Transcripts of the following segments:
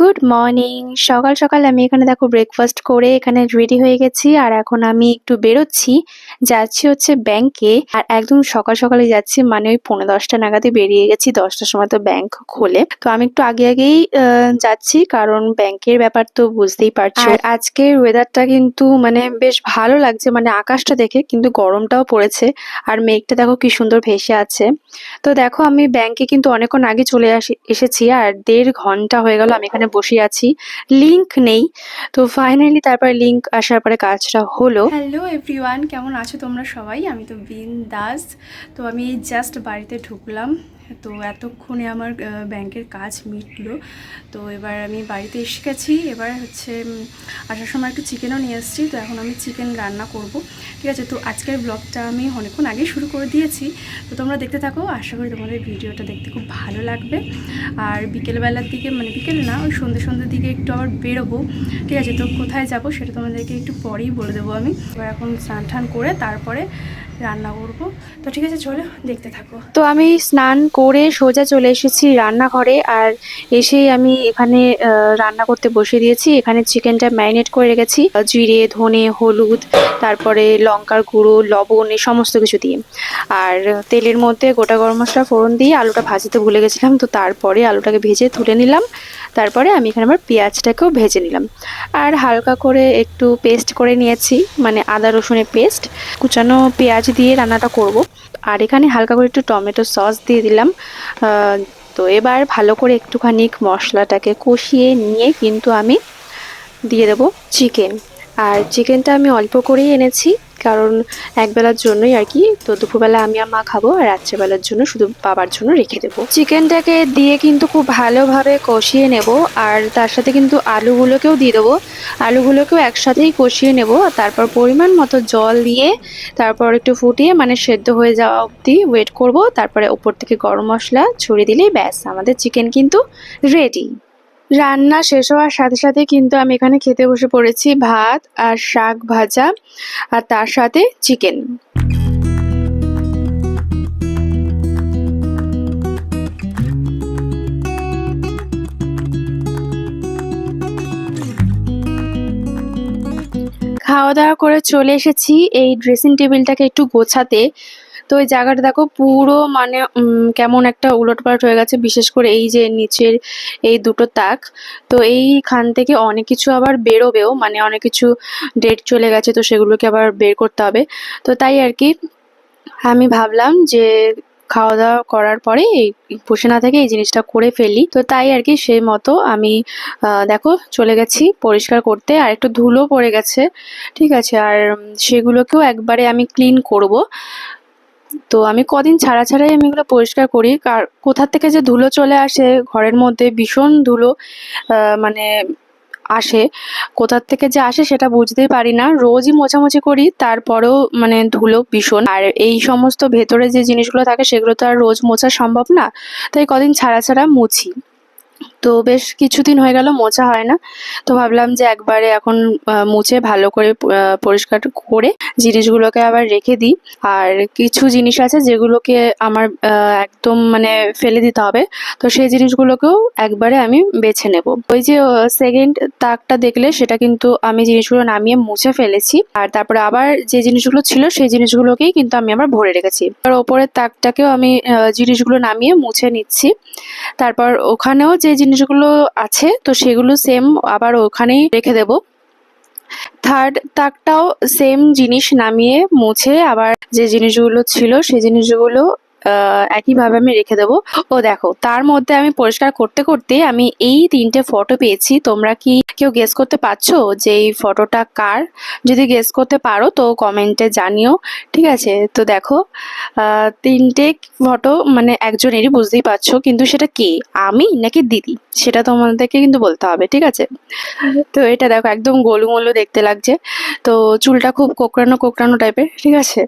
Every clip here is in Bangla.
গুড মর্নিং সকাল সকাল আমি এখানে দেখো ব্রেকফাস্ট করে এখানে রেডি হয়ে গেছি আর এখন আমি একটু বেরোচ্ছি। যাচ্ছি হচ্ছে ব্যাংকে আর একদম সকাল সকালে যাচ্ছি মানে ওই পনেরো দশটা নাগাদে বেরিয়ে গেছি দশটার সময় তো ব্যাংক খোলে। তো আমি একটু আগে আগেই যাচ্ছি কারণ ব্যাংকের ব্যাপার তো বুঝতেই পারছ। আর আজকের ওয়েদারটা কিন্তু মানে বেশ ভালো লাগছে মানে আকাশটা দেখে কিন্তু গরমটাও পড়েছে আর মেঘটা দেখো কি সুন্দর ভেসে আছে। তো দেখো আমি ব্যাংকে কিন্তু অনেকক্ষণ আগে চলে আসি এসেছি আর দেড় ঘণ্টা হয়ে গেল আমি এখানে বসে আছি। লিংক নেই। তো ফাইনালি তারপর লিংক আসার পরে কাজটা হলো। হ্যালো এভরিওয়ান কেমন আছো তোমরা সবাই? আমি তো বিন দাস তো আমি জাস্ট বাড়িতে ঢুকলাম। তো এতক্ষণে আমার ব্যাংকের কাজ মিটলো। তো এবার আমি বাড়িতে এসে গেছি। এবার হচ্ছে আসার সময় একটু চিকেনও নিয়ে এসেছি। তো এখন আমি চিকেন রান্না করব। ঠিক আছে? তো আজকের ব্লগটা আমি অনেকক্ষণ আগে শুরু করে দিয়েছি। তো তোমরা দেখতে থাকো। আশা করি তোমাদের ভিডিওটা দেখতে খুব ভালো লাগবে। আর বিকেলবেলার দিকে মানে বিকেল না, ওই সন্ধ্যে সন্ধ্যের দিকে একটু আবার বেরোবো। ঠিক আছে? তো কোথায় যাব সেটা তোমাদেরকে একটু পরেই বলে দেবো আমি। এবার এখন স্নান টান করে তারপরে রান্না করব। তো ঠিক আছে, চলো দেখতে থাকো। তো আমি স্নান করে সোজা চলে এসেছি রান্নাঘরে, আর এসেই আমি এখানে রান্না করতে বসিয়ে দিয়েছি। এখানে চিকেনটা ম্যারিনেট করে রেখেছি। জিরে, ধনে, হলুদ, তারপরে লঙ্কার গুঁড়ো, লবণ, এই সমস্ত কিছু দিয়ে। আর তেলের মধ্যে গোটা গরম মশলা, ফোড়ন দিয়ে আলুটা ভাজতে ভুলে গেছিলাম, তো তারপরে আলুটাকে ভেজে তুলে নিলাম। তারপরে আমি এখানে আমার পেঁয়াজটাকেও ভেজে নিলাম। আর হালকা করে একটু পেস্ট করে নিয়েছি মানে আদা রসুনের পেস্ট। কুচানো পেঁয়াজ দিয়ে রান্নাটা করব। আর এখানে হালকা করে একটু টমেটো সস দিয়ে দিলাম। তো এবার ভালো করে একটুখানি মশলাটাকে কষিয়ে নিয়ে কিন্তু আমি দিয়ে দেবো চিকেন। আর চিকেনটা আমি অল্প করেই এনেছি। কারণ একবেলার জন্যই আর কি, তো দুপুরবেলা আমি আর মা খাব আর রাত্রেবেলার জন্য শুধু বাবার জন্য রেখে দেবো। চিকেনটাকে দিয়ে কিন্তু খুব ভালোভাবে কষিয়ে নেব আর তার সাথে কিন্তু আলুগুলোকেও দিয়ে দেবো। আলুগুলোকেও একসাথেই কষিয়ে নেব তারপর পরিমাণ মতো জল দিয়ে তারপর একটু ফুটিয়ে মানে সেদ্ধ হয়ে যাওয়া অবধি ওয়েট করব। তারপরে উপর থেকে গরম মশলা ছড়িয়ে দিলেই ব্যাস, আমাদের চিকেন কিন্তু রেডি রান্না শেষ হওয়ার সাথে সাথে কিন্তু আমি এখানে খেতে বসে পড়েছি ভাত আর শাক ভাজা আর তার সাথে চিকেন। খাওয়া দাওয়া করে চলে এসেছি। এই ড্রেসিং টেবিলটাকে একটু গোছাতে। তো ওই জায়গাটা দেখো পুরো মানে কেমন একটা উলটপালট হয়ে গেছে, বিশেষ করে এই যে নিচের এই দুটো তাক। তো এইখান থেকে অনেক কিছু আবার বেরোবেও মানে অনেক কিছু ডেট চলে গেছে, তো সেগুলোকে আবার বের করতে হবে। তো তাই আর কি, আমি ভাবলাম যে খাওয়া দাওয়া করার পরে এই বসে না থেকে এই জিনিসটা করে ফেলি। তো তাই আর কি সেই মতো আমি দেখো চলে গেছি পরিষ্কার করতে, আর একটু ধুলো পড়ে গেছে, ঠিক আছে? আর সেগুলোকেও একবারে আমি ক্লিন করব। তো আমি কদিন ছাড়া ছাড়াই আমি এগুলো পরিষ্কার করি। কার, কোথা থেকে যে ধুলো চলে আসে, ঘরের মধ্যে ভীষণ ধুলো মানে আসে। কোথার থেকে যে আসে সেটা বুঝতেই পারি না। রোজই মোছামুছি করি, তারপরেও মানে ধুলো ভীষণ। আর এই সমস্ত ভেতরে যে জিনিসগুলো থাকে, সেগুলো তো আর রোজ মোছা সম্ভব না। তাই কদিন ছাড়া ছাড়া মুছি। তো বেশ কিছুদিন হয়ে গেল, মোছা হয় না। তো ভাবলাম যে একবারে এখন মুছে ভালো করে পরিষ্কার করে জিনিসগুলোকে আবার রেখে দিই। আর কিছু জিনিস আছে যেগুলোকে আমার একদম মানে ফেলে দিতে হবে। তো সেই জিনিসগুলোকেও একবারে আমি বেছে নেব। ওই যে সেকেন্ড তাকটা দেখলে সেটা কিন্তু আমি জিনিসগুলো নামিয়ে মুছে ফেলেছি। আর তারপরে আবার যে জিনিসগুলো ছিল সেই জিনিসগুলোকেই কিন্তু আমি আবার ভরে রেখেছি। আর ওপরের তাকটাকেও আমি জিনিসগুলো নামিয়ে মুছে নিচ্ছি। তারপর ওখানেও যে জিনিসগুলো আছে, তো সেগুলো সেম আবার ওখানেই রেখে দেব। থার্ড তাকটাও সেম জিনিস নামিয়ে মুছে আবার যে জিনিসগুলো ছিল সেই জিনিসগুলো একইভাবে আমি রেখে দেবো। ও দেখো, তার মধ্যে আমি পরিষ্কার করতে করতে আমি এই তিনটে ফটো পেয়েছি। তোমরা কি কেউ গেস করতে পারছ যে এই ফটোটা কার? যদি গেস করতে পারো তো কমেন্টে জানিও, ঠিক আছে? তো দেখো তিনটে ফটো মানে একজনেরই বুঝতেই পারছ, কিন্তু সেটা কে? আমি নাকি দিদি? সেটা তোমাদেরকে কিন্তু বলতে হবে, ঠিক আছে? তো এটা দেখো, একদম গোলুমোলু দেখতে লাগছে। তো চুলটা খুব কোকড়ানো কোকড়ানো টাইপের ঠিক আছে?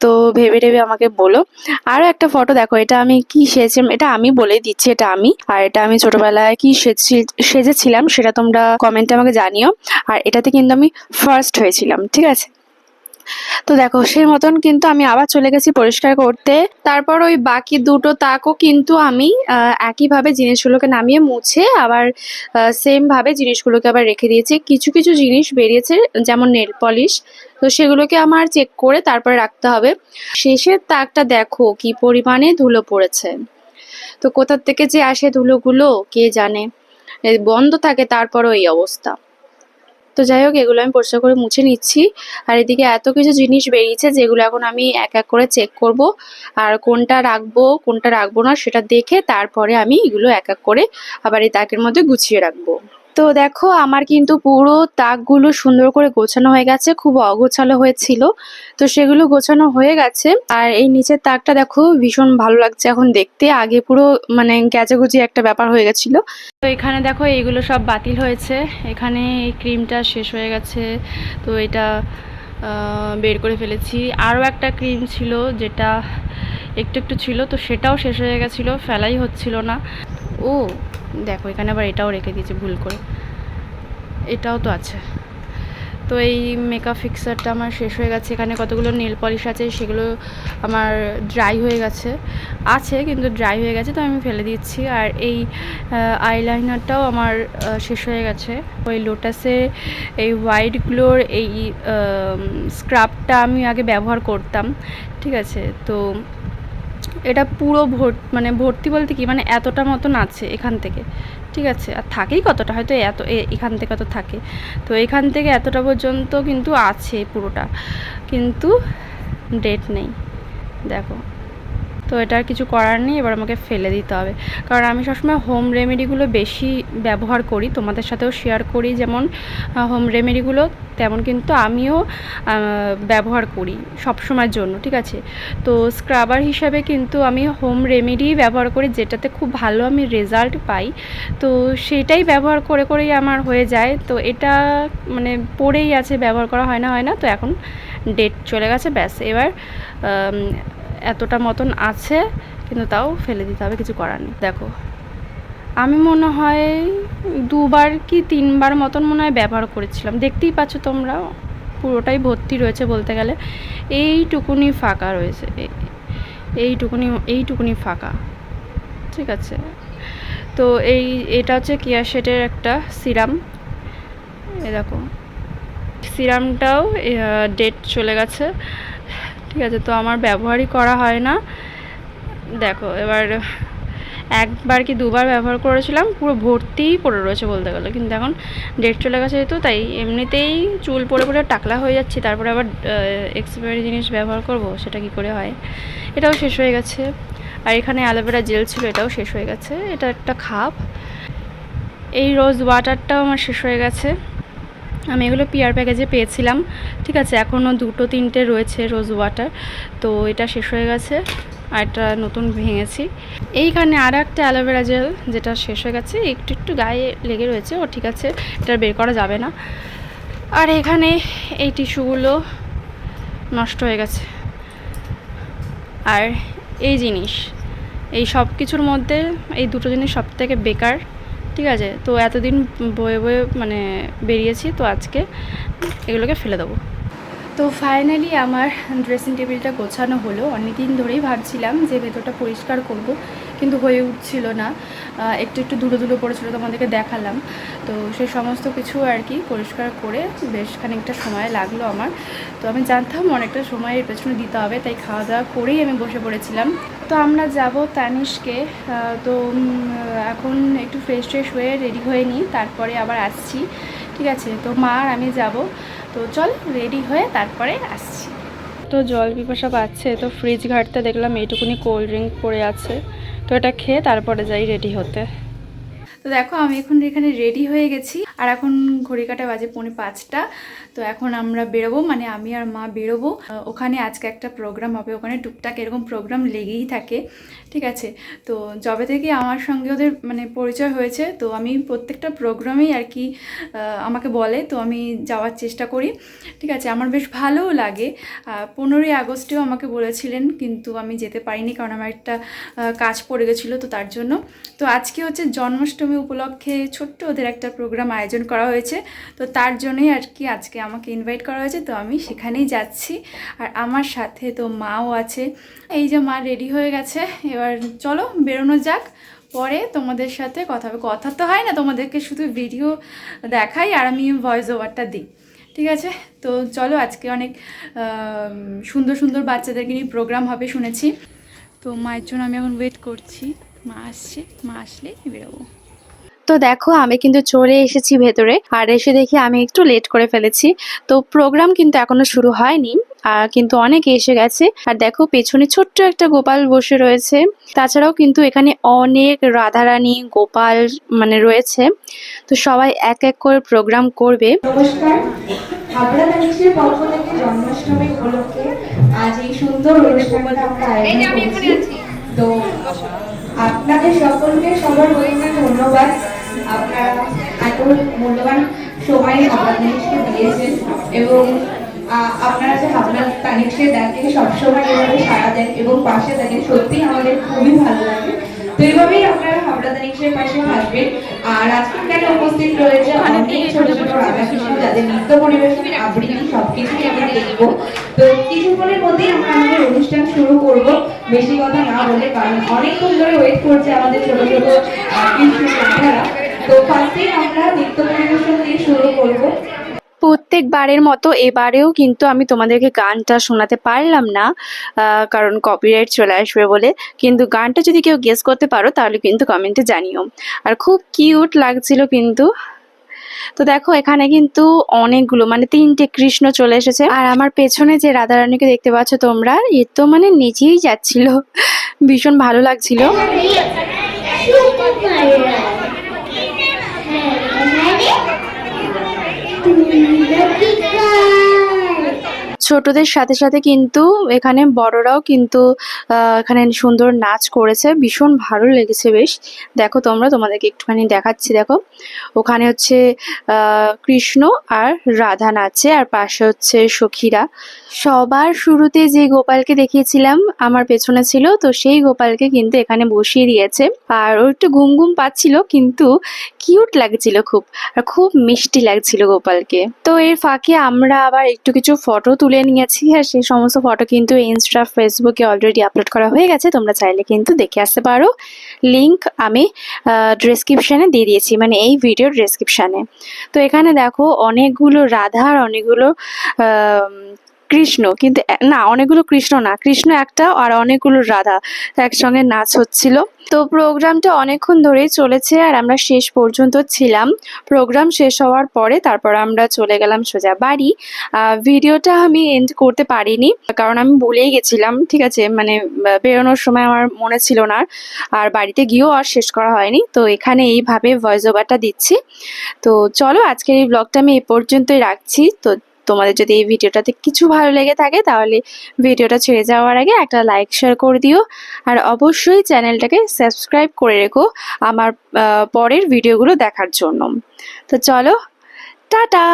তো ভেবে ভেবে আমাকে বলো। আরও একটা ফটো দেখো, এটা আমি কি সেজে এটা আমি বলে দিচ্ছি, এটা আমি। আর এটা আমি ছোটবেলায় কি সেজেছি- সেজেছিলাম, সেটা তোমরা কমেন্টে আমাকে জানিও। আর এটাতে কিন্তু আমি ফার্স্ট হয়েছিলাম, ঠিক আছে? তো দেখো, সেই মতন কিন্তু আমি আবার চলে গেছি পরিষ্কার করতে। তারপর ওই বাকি দুটো তাকও কিন্তু আমি একইভাবে জিনিসগুলোকে নামিয়ে মুছে আবার সেম ভাবে জিনিসগুলোকে আবার রেখে দিয়েছি। কিছু কিছু জিনিস বেরিয়েছে, যেমন নেল পলিশ তো সেগুলোকে আমার চেক করে তারপরে রাখতে হবে। শেষের তাকটা দেখো কি পরিমাণে ধুলো পড়েছে। তো কোথার থেকে যে আসে ধুলোগুলো, কে জানে? বন্ধ থাকে তারপরও এই অবস্থা। তো যাই হোক, এগুলো আমি পরিষ্কার করে মুছে নিচ্ছি। আর এদিকে এত কিছু জিনিস বেরিয়েছে যেগুলো এখন আমি এক এক করে চেক করব। আর কোনটা রাখব কোনটা রাখব না সেটা দেখে তারপরে আমি এগুলো এক এক করে আবার এই তাকের মধ্যে গুছিয়ে রাখব। তো দেখো, আমার কিন্তু পুরো তাকগুলো সুন্দর করে গোছানো হয়ে গেছে, খুব অগোছালো হয়েছিল। তো সেগুলো গোছানো হয়ে গেছে। আর এই নিচের তাকটা দেখো, ভীষণ ভালো লাগছে এখন দেখতে। আগে পুরো মানে গ্যাজাগুজি একটা ব্যাপার হয়ে গেছিল। তো এখানে দেখো, এইগুলো সব বাতিল হয়েছে। এখানে এই ক্রিমটা শেষ হয়ে গেছে। তো এটা বের করে ফেলেছি। আরও একটা ক্রিম ছিল যেটা একটু একটু ছিল, তো সেটাও শেষ হয়ে গেছিল, ফেলাই হচ্ছিল না। ও, দেখো, এখানে আবার এটাও রেখে দিয়েছি, ভুল করে। এটাও তো আছে। তো এই মেকআপ ফিক্সারটা আমার শেষ হয়ে গেছে। এখানে কতগুলো নেল পলিশ আছে, সেগুলো আমার ড্রাই হয়ে গেছে। আছে, কিন্তু ড্রাই হয়ে গেছে, তো আমি ফেলে দিচ্ছি। আর এই আইলাইনারটাও আমার শেষ হয়ে গেছে। ওই লোটাসের এই হোয়াইট গ্লোর এই স্ক্রাবটা আমি আগে ব্যবহার করতাম। ঠিক আছে, তো এটা পুরো ভর্ত মানে ভর্তি বলতে কি? মানে এতটা মতন আছে এখান থেকে। ঠিক আছে? আর থাকেই কতটা? হয়তো এত এখান থেকে তো থাকে। তো এখান থেকে এতটা পর্যন্ত কিন্তু আছে পুরোটা। কিন্তু ডেট নেই। দেখো। তো এটা আর কিছু করার নেই, এবার আমাকে ফেলে দিতে হবে। কারণ আমি সবসময় হোম রেমেডিগুলো বেশি ব্যবহার করি। তোমাদের সাথেও শেয়ার করি, যেমন হোম রেমেডিগুলো তেমন কিন্তু আমিও ব্যবহার করি সব সময়ের জন্য, ঠিক আছে? তো স্ক্রাবার হিসাবে কিন্তু আমি হোম রেমেডি ব্যবহার করি, যেটাতে খুব ভালো আমি রেজাল্ট পাই। তো সেটাই ব্যবহার করে করেই আমার হয়ে যায়। তো এটা মানে পড়েই আছে, ব্যবহার করা হয় না হয় না। তো এখন ডেট চলে গেছে, ব্যাস। এবার এতটা মতন আছে, কিন্তু তাও ফেলে দিতে হবে, কিছু করার নেই। দেখো, আমি মনে হয় দুবার কি তিনবার মতন মনে হয় ব্যবহার করেছিলাম। দেখতেই পাচ্ছ তোমরা, পুরোটাই ভর্তি রয়েছে বলতে গেলে। এইটুকুনি ফাঁকা রয়েছে এই- এইটুকুনি এইটুকুনি ফাঁকা, ঠিক আছে? তো এই, এটা হচ্ছে কিয়া শেটের একটা সিরাম। এ দেখো, সিরামটাও ডেট চলে গেছে। ঠিক আছে, তো আমার ব্যবহারই করা হয় না। দেখো, এবার একবার কি দুবার ব্যবহার করেছিলাম, পুরো ভর্তিই পড়ে রয়েছে বলতে গেলে। কিন্তু এখন ডেট চলে গেছে যেহেতু, তাই এমনিতেই চুল পড়ে পড়ে টাকলা হয়ে যাচ্ছে, তারপরে আবার এক্সপায়ারি জিনিস ব্যবহার করব, সেটা কি করে হয়? এটাও শেষ হয়ে গেছে। আর এখানে অ্যালোভেরা জেল ছিল, এটাও শেষ হয়ে গেছে। এটা একটা খাপ। এই রোজ ওয়াটারটাও আমার শেষ হয়ে গেছে। আমি এগুলো পিয়ার প্যাকেজে পেয়েছিলাম। ঠিক আছে এখনও দুটো, তিনটে রয়েছে রোজ ওয়াটার তো এটা শেষ হয়ে গেছে, আর একটা নতুন ভেঙেছি। এইখানে আর একটা অ্যালোভেরা জেল যেটা শেষ হয়ে গেছে, একটু একটু গায়ে লেগে রয়েছে, ও ঠিক আছে, এটা বের করা যাবে না। আর এখানে এই টিস্যুগুলো নষ্ট হয়ে গেছে। আর এই জিনিস, এই সব কিছুর মধ্যে এই দুটো জিনিস সব থেকে বেকার। ঠিক আছে? তো এতদিন বয়ে বয়ে মানে বেরিয়েছি, তো আজকে এগুলোকে ফেলে দেবো। তো ফাইনালি আমার ড্রেসিং টেবিলটা গোছানো হলো। অনেকদিন ধরেই ভাবছিলাম যে ভেতরটা পরিষ্কার করব। কিন্তু হয়ে উঠছিল না। একটু একটু ধুলো ধুলো পড়েছিল তোমাদেরকে দেখালাম। তো সেই সমস্ত কিছু আর কি পরিষ্কার করে বেশ খানিকটা সময় লাগল আমার। তো আমি জানতাম অনেকটা সময় এর পেছনে দিতে হবে, তাই খাওয়া দাওয়া করেই আমি বসে পড়েছিলাম। তো আমরা যাব তানিশকে। তো এখন একটু ফ্রেশ ট্রেশ হয়ে রেডি হয়ে নিই, তারপরে আবার আসছি। ঠিক আছে? তো মা আর আমি যাব। তো চল রেডি হয়ে তারপরে আসছি। তো জল পিপাসা পাচ্ছে, তো ফ্রিজ ঘাটতে দেখলাম এইটুকুনি কোল্ড ড্রিঙ্ক পড়ে আছে। তো এটা খেয়ে তারপরে যাই রেডি হতে। তো দেখো, আমি এখন এখানে রেডি হয়ে গেছি। আর এখন ঘড়ি কাটা বাজে পৌনে পাঁচটা। তো এখন আমরা বেরোবো মানে আমি আর মা বেরোবো। ওখানে আজকে একটা প্রোগ্রাম হবে, ওখানে টুকটাক এরকম প্রোগ্রাম লেগেই থাকে, ঠিক আছে? তো যবে থেকে আমার সঙ্গে ওদের মানে পরিচয় হয়েছে, তো আমি প্রত্যেকটা প্রোগ্রামেই আর কি আমাকে বলে, তো আমি যাওয়ার চেষ্টা করি, ঠিক আছে? আমার বেশ ভালোও লাগে। পনেরোই আগস্টেও আমাকে বলেছিলেন, কিন্তু আমি যেতে পারিনি, কারণ আমার একটা কাজ পড়ে গেছিল, তো তার জন্য। তো আজকে হচ্ছে জন্মাষ্টমী জন্মাষ্টমী উপলক্ষে ছোট্ট ওদের একটা প্রোগ্রাম আয়োজন করা হয়েছে। তো তার জন্যই আর কি আজকে আমাকে ইনভাইট করা হয়েছে। তো আমি সেখানেই যাচ্ছি। আর আমার সাথে তো মাও আছে। এই যে মা রেডি হয়ে গেছে। এবার চলো বেরোনো যাক। পরে তোমাদের সাথে কথা হবে। কথা তো হয় না, তোমাদেরকে শুধু ভিডিও দেখাই আর আমি ভয়েস ওভারটা দিই। ঠিক আছে? তো চলো আজকে অনেক সুন্দর সুন্দর বাচ্চাদেরকে নিয়ে প্রোগ্রাম হবে শুনেছি। তো মায়ের জন্য আমি এখন ওয়েট করছি। মা আসছে। মা আসলে বেরোবো। তো দেখো আমি কিন্তু চলে এসেছি ভেতরে। আর এসে দেখি আমি একটু লেট করে ফেলেছি। তো প্রোগ্রাম কিন্তু এখনও শুরু হয়নি। আর কিন্তু অনেকে এসে গেছে। আর দেখো পেছনে ছোট্ট একটা গোপাল বসে রয়েছে। তাছাড়াও কিন্তু এখানে অনেক রাধারানী গোপাল মানে রয়েছে। তো সবাই এক এক করে প্রোগ্রাম করবে। নমস্কার। হাবড়া মানুষের পক্ষ থেকে জন্মাষ্টমী উপলক্ষে আজ এই সুন্দর অনুষ্ঠানটা আমরা আয়োজন করছি। তো আপনাদের সকলকে সবার রয়েছে ধন্যবাদ। আপনারা এত মূল্যবান সময় আপনাদেরকে দিয়েছেন এবং আপনারা যে আপনার তানিককে দেখেন সবসময় এভাবে সারা দেন এবং পাশে দেখেন সত্যিই আমাদের খুবই ভালো লাগে। তো এইভাবেই আপনারা হাবড়া তানিকের পাশে থাকবেন আর আজকে এখানে উপস্থিত রয়েছে অনেক ছোট ছোট রাধাকৃষ্ণ যাদের নৃত্য পরিবেশন আবৃত্তি সবকিছুই আমরা দেখব। তো কিছুক্ষণের মধ্যেই আমরা আমাদের অনুষ্ঠান শুরু করব। বেশি কথা না বলে কারণ অনেকক্ষণ ধরে ওয়েট করছে আমাদের ছোট ছোট কৃষ্ণ তো ফার্স্টেই আমরা নৃত্য পরিবেশন দিয়ে শুরু করব প্রত্যেকবারের মতো এবারেও কিন্তু আমি তোমাদেরকে গানটা শোনাতে পারলাম না কারণ কপিরাইট চলে আসবে বলে কিন্তু গানটা যদি কেউ গেস করতে পারো তাহলে কিন্তু কমেন্টে জানিও আর খুব কিউট লাগছিল কিন্তু তো দেখো এখানে কিন্তু অনেকগুলো মানে তিনটে কৃষ্ণ চলে এসেছে আর আমার পেছনে যে রাধারানীকে দেখতে পাচ্ছ তোমরা এ তো মানে নিজেই যাচ্ছিল ভীষণ ভালো লাগছিল Thank you. ছোটদের সাথে সাথে কিন্তু এখানে বড়রাও কিন্তু এখানে সুন্দর নাচ করেছে। ভীষণ ভালো লেগেছে বেশ। দেখো তোমরা, তোমাদেরকে একটুখানি দেখাচ্ছি। দেখো, ওখানে হচ্ছে কৃষ্ণ আর রাধা নাচে আর পাশে হচ্ছে সখীরা। সবার শুরুতে যে গোপালকে দেখিয়েছিলাম, আমার পেছনে ছিল, তো সেই গোপালকে কিন্তু এখানে বসিয়ে দিয়েছে। আর ও একটু ঘুম ঘুম পাচ্ছিল, কিন্তু কিউট লাগছিল খুব, আর খুব মিষ্টি লাগছিল গোপালকে। তো এর ফাঁকে আমরা আবার একটু কিছু ফটো তুলে নিয়েছি আর সেই সমস্ত ফটো কিন্তু ইনস্টা ফেসবুকে অলরেডি আপলোড করা হয়ে গেছে। তোমরা চাইলে কিন্তু দেখে আসতে পারো। লিংক আমি ডেসক্রিপশানে দিয়ে দিয়েছি মানে এই ভিডিওর ডেসক্রিপশানে তো এখানে দেখো অনেকগুলো রাধার অনেকগুলো কৃষ্ণ, কিন্তু না, অনেকগুলো কৃষ্ণ না, কৃষ্ণ একটা আর অনেকগুলো রাধা একসঙ্গে নাচ হচ্ছিল। তো প্রোগ্রামটা অনেকক্ষণ ধরেই চলেছে আর আমরা শেষ পর্যন্ত ছিলাম। প্রোগ্রাম শেষ হওয়ার পরে তারপর আমরা চলে গেলাম সোজা বাড়ি। ভিডিওটা আমি এন্ড করতে পারিনি, কারণ আমি ভুলেই গেছিলাম, ঠিক আছে? মানে বেরোনোর সময় আমার মনে ছিল না আর। বাড়িতে গিয়েও আর শেষ করা হয়নি। তো এখানে এইভাবে ভয়েস ওভারটা দিচ্ছি। তো চলো আজকের এই ব্লগটা আমি এই পর্যন্তই রাখছি। তো তোমাদের যদি এই ভিডিওটাতে কিছু ভালো লেগে থাকে, তাহলে ভিডিওটা ছেড়ে যাওয়ার আগে একটা লাইক শেয়ার করে দিও। আর অবশ্যই চ্যানেলটাকে সাবস্ক্রাইব করে রেখো আমার পরের ভিডিওগুলো দেখার জন্য। তো চলো, টাটা!